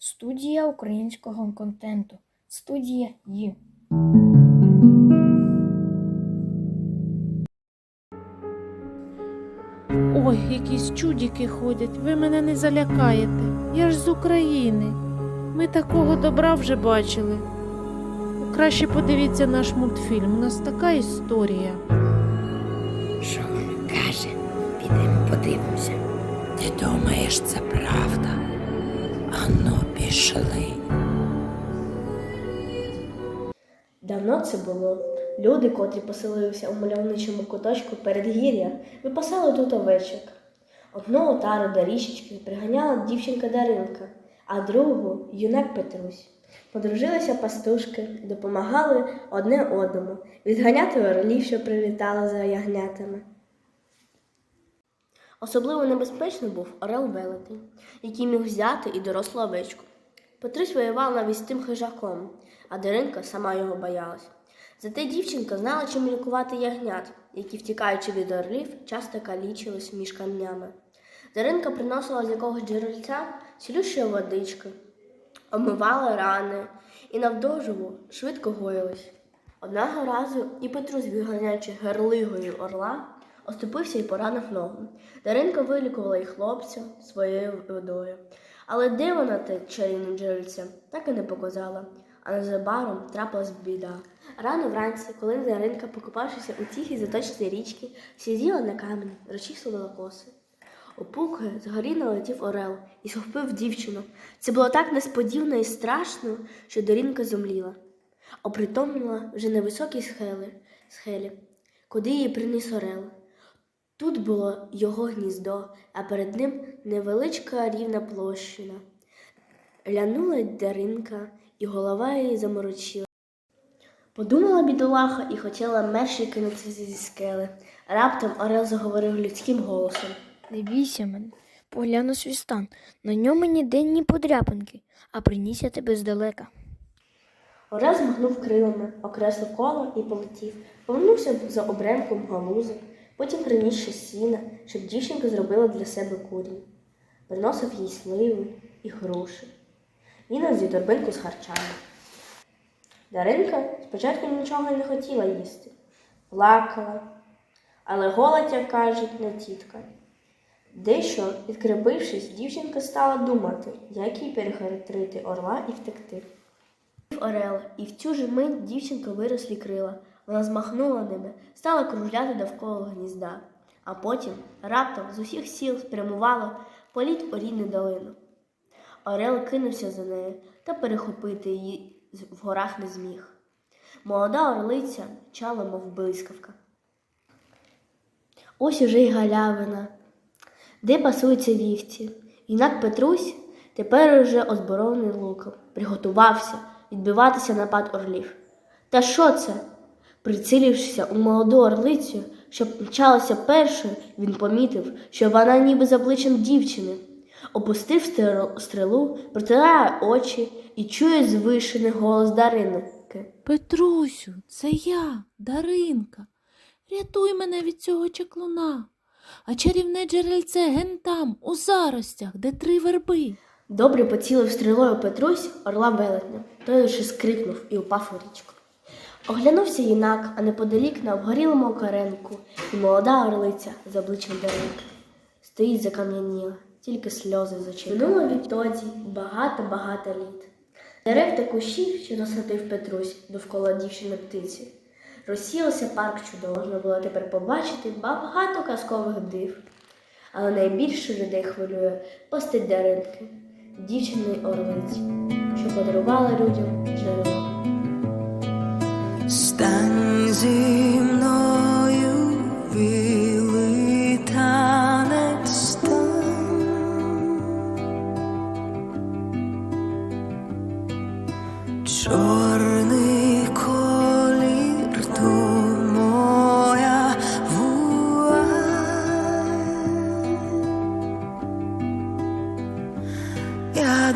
Студія українського контенту. Студія Ї. Ой, якісь чудики ходять, ви мене не залякаєте. Я ж з України. Ми такого добра вже бачили. Краще подивіться наш мультфільм. У нас така історія. Що він каже? Підемо подивимося. Ти думаєш, це правда? Ану. Давно це було. Люди, котрі поселилися у мальовничому куточку передгір'я, випасали тут овечок. Одну отару до річечки приганяла дівчинка Даринка, а другу юнак Петрусь. Подружилися пастушки, допомагали одне одному відганяти орлів, що прилітали за ягнятами. Особливо небезпечний був орел велетень, який міг взяти і дорослу овечку. Петрусь воював навіть з тим хижаком, а Даринка сама його боялась. Зате дівчинка знала, чим лікувати ягнят, які, втікаючи від орлів, часто калічились між камнями. Даринка приносила з якогось джерельця цілющої водички, омивала рани і навдовживу швидко гоїлись. Одного разу і Петрусь, виганяючи герлигою орла, оступився і поранив ногу. Даринка вилікувала й хлопця своєю водою. Але де вона те чарівне джерельце, так і не показала. А незабаром трапилась біда. Рано вранці, коли Даринка, покупавшися у тихій заточці річки, сиділа на камені, розчісувала коси. Опукою згорі налетів орел і схопив дівчину. Це було так несподівано і страшно, що Даринка зомліла. Опритомніла вже на високій схелі, схелі, куди її приніс орел. Тут було його гніздо, а перед ним невеличка рівна площина. Лянула Даринка, і голова її заморочила. Подумала бідолаха і хотіла мерші кинутися зі скели. Раптом Орел заговорив людським голосом. Не бійся мене. Погляну свій стан. На ньому ніде ні подряпинки, а приніс я тебе здалека. Орел змахнув крилами, окреслив коло і полетів. Повернувся за обремком галузи, потім приніс ще сіна, щоб дівчинка зробила для себе курінь. Приносив їй сливи і груші. Зі торбинку з харчами. Даринка спочатку нічого не хотіла їсти, плакала, але голод, як кажуть, не тітка. Дещо, відкріпившись, дівчинка стала думати, як їй перехитрити орла і втекти. Орел, і в цю ж мить дівчинка вирослі крила. Вона змахнула ними, стала кружляти довкола гнізда, а потім раптом з усіх сіл спрямувала політ у рідну долину. Орел кинувся за нею та перехопити її в горах не зміг. Молода орлиця чала, мов блискавка. Ось уже й галявина, де пасуються вівці. Юнак Петрусь тепер уже озброєний луком, приготувався відбиватися напад орлів. Та що це? Прицілившися у молоду орлицю, що мчалася першою, він помітив, що вона ніби з обличчям дівчини. Опустив стрел- стрелу, протирає очі і чує звишений голос Даринки. Петрусю, це я, Даринка. Рятуй мене від цього чеклуна. А чарівне джерельце ген там, у заростях, де три верби. Добре поцілив стрілою Петрусь орла велетня. Той лише скрикнув і упав у річку. Оглянувся юнак, а неподалік на обгорілому окаренку, і молода орлиця з обличчям Даринки. Стоїть закам'яніла, тільки сльози з очей. Минуло відтоді багато-багато літ. Дерев та кущів, що насадив Петрусь довкола дівчини птиці. Розсілося парк чудово, можна було тепер побачити багато казкових див. Але найбільше людей хвилює постать Даринки, дівчини орлиці, що подарувала людям джерело. Стань зі мною білий танець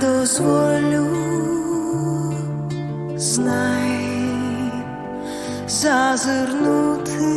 дозволю знай зазирнути